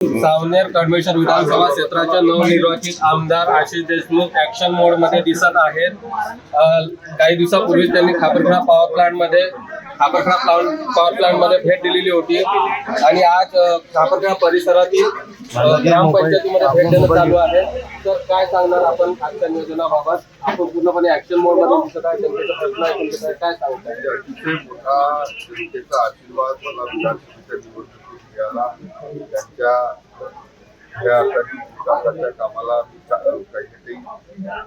सावनेर कडमेश्वर विधानसभा क्षेत्राचे नवनिर्वाचित आमदार आशिष देशमुख ऍक्शन मोडमध्ये दिसत आहेत. काही दिवसापूर्वी त्यांनी खापरखेडा पॉवर प्लांटमध्ये खापरखेडा पॉवर प्लांटमध्ये भेट दिलेली होती. आणि आज खापरखेडा परिसरातील ग्रामपंचायतीमध्ये भेट देणं चालू आहे. तर काय सांगणार आपण आजच्या नियोजनाबाबत आपण पूर्णपणे ऍक्शन मोडमध्ये दिसत आहे जनतेचा प्रश्न आहे तुमच्याकडे काय जनतेचा आशीर्वाद मला विधानसभेच्या त्यांच्या या कधी विकासाच्या कामाला मी काही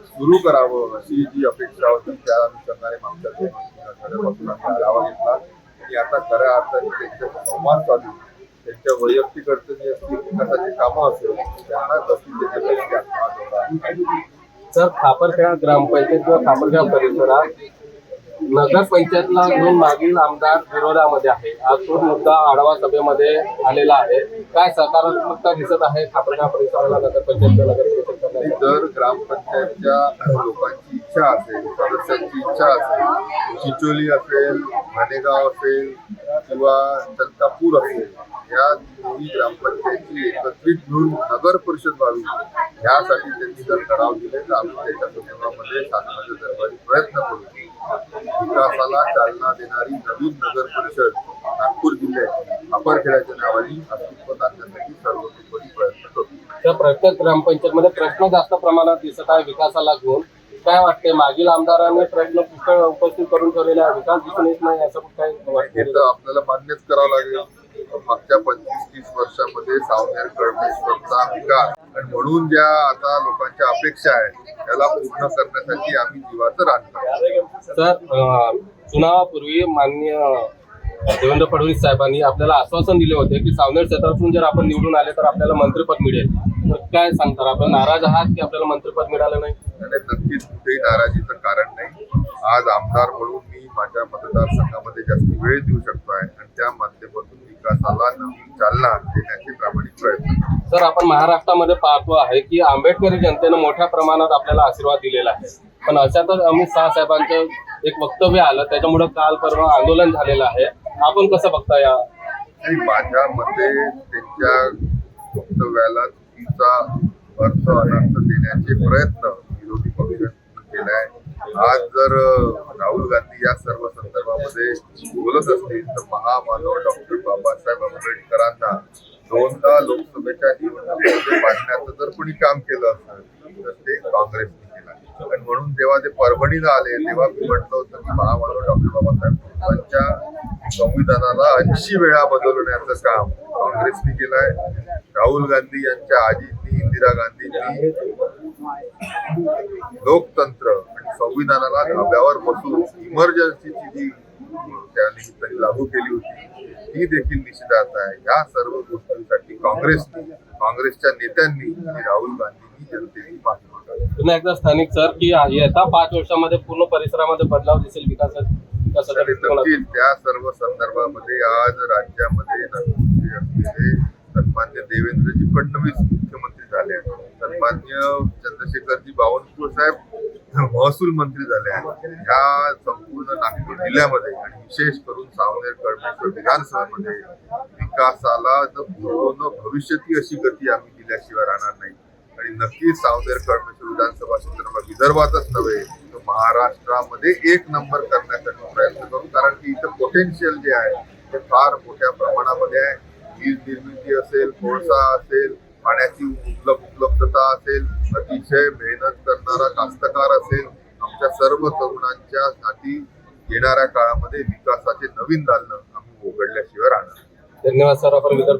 सुरू करावं अशी जी अपेक्षा होती त्या अनुषंगाने मागच्या दोन आम्ही आढावा घेतला. आणि आता खऱ्या अर्थाने त्यांच्या संवाद चालू त्यांच्या वैयक्तिक अडचणी असतील विकासाची कामं असेल त्यांना गती देण्यासाठी सर दौरा खापरखेडा ग्रामपंचायत किंवा खापरखेडा परिसरात नगरपंचायतला दोन घेऊन मागील आमदार विरोधामध्ये आहे. आज तो मुद्दा आढावा सभेमध्ये आलेला आहे. काय सकारात्मकता दिसत आहे? खापरखेडा परिसराला नगर पंचायतला नगर जर ग्रामपंचायतच्या लोकांची इच्छा असेल सदस्यांची इच्छा असेल चिचोली असेल भाणेगाव असेल किंवा चंतापूर असेल या दोन्ही ग्रामपंचायतची एकत्रित घेऊन नगर परिषद व्हावी यासाठी त्यांनी जर ठराव दिले तर आम्ही त्याच्या संदर्भामध्ये शासनाच्या दरबारी प्रयत्न करू विकासाला देणारी नवीन नगर परिषद नागपूर जिल्ह्याची खापरखेड्याच्या नावाने अस्तित्वात आणण्यासाठी सर्वतोपरी प्रयत्न करू. तर प्रत्येक ग्रामपंचायतमध्ये प्रश्न जास्त प्रमाणात दिसत आहे विकासाला घेऊन. काय वाटते मागील आमदारांनी प्रश्न पुष्कळ उपस्थित करून ठेवलेले आहे. विकास दिसून येत नाही असं काय हे वाटते तर आपल्याला मान्यच करावं लागेल. मागच्या पंचवीस तीस वर्षामध्ये सावनेर कडमेश्वरचा विकास आणि म्हणून ज्या आता लोकांच्या अपेक्षा आहेत त्याला पूर्ण करण्यासाठी आम्ही जीवाचं रान अं, चुनावापूर्वी मान्य देवेंद्र फडणवीस साहेबांनी आपल्याला आश्वासन दिले होते की सावनेर क्षेत्रातून जर आपण निवडून आले तर आपल्याला मंत्रिपद मिळेल. तर काय सांगतात आपण नाराज आहात की आपल्याला मंत्रिपद मिळालं नाही? नक्कीच कुठेही नाराजीचं कारण नाही. आज आमदार म्हणून मी माझ्या मतदारसंघामध्ये जास्त वेळ देऊ शकतो आहे आणि त्या माध्यमातून विकासाला नवीन चालना देण्याचे. तर आपण महाराष्ट्रामध्ये पाहतो आहे की आंबेडकरी जनतेनं मोठ्या प्रमाणात आपल्याला आशीर्वाद दिलेला आहे. पण अशातच अमित शहा साहेबांचं एक वक्तव्य आलं त्याच्यामुळे काल परवा आंदोलन झालेलं आहे. आपण कसं बघता या? माझ्या मते त्यांच्या वक्तव्याला चुकीचा अर्थ अनर्थ देण्याचे प्रयत्न विरोधी पक्षांनी केलाय. आज जर राहुल गांधी या सर्व संदर्भामध्ये बोलत असतील तर महामानव डॉक्टर बाबासाहेब आंबेडकरांना दोनदा लोकसभेच्या पाडण्याचं जर कोणी काम केलं असेल तर ते काँग्रेसने केलं आणि म्हणून जेव्हा ते परभणीला आले तेव्हा मी म्हटलं होतं की महामानव डॉक्टर बाबासाहेबांच्या संविधानाला ऐंशी वेळा बदलवण्याचं काम काँग्रेसने केलंय राहुल गांधी यांच्या आजींनी इंदिरा गांधींनी लोकतंत्र आणि संविधानाला धाब्यावर बसून इमर्जन्सीची जी लागू केली होती ती देखील निषेधार्थ आहे. या सर्व गोष्टींसाठी काँग्रेसने काँग्रेसच्या नेत्यांनी राहुल गांधींनी जनतेची मागावी पुन्हा एकदा स्थानिक सर की येत्या पाच वर्षामध्ये पूर्ण परिसरामध्ये बदलाव दिसेल विकासात त्या सर्व संदर्भामध्ये आज राज्यामध्ये असलेले सन्मान्य देवेंद्रजी फडणवीस मुख्यमंत्री झाले आहेत. सन्मान्य चंद्रशेखरजी बावनकुळे साहेब महसूल मंत्री झाले आहेत. ह्या संपूर्ण नागपूर जिल्ह्यामध्ये आणि विशेष करून सावनेर कडमेश्वर विधानसभेमध्ये विकासाला न भूतो अशी गती आम्ही दिल्याशिवाय राहणार नाही. आणि नक्कीच सावनेर कडमेश्वर विधानसभा क्षेत्र विदर्भातच नव्हे तर महाराष्ट्रामध्ये एक नंबर करण्यासाठी प्रयत्न करू. कारण की इथं पोटेन्शियल जे आहे ते फार मोठ्या प्रमाणामध्ये आहे. वीज निर्मिती असेल कोळसा असेल पाण्याची उपलब्ध उपलब्धता असेल अतिशय मेहनत करणारा कास्तकार असेल आमच्या सर्व तरुणांच्या साठी येणाऱ्या काळामध्ये विकासाचे नवीन दालन आम्ही उघडल्याशिवाय राहणार धन्यवाद सर आपण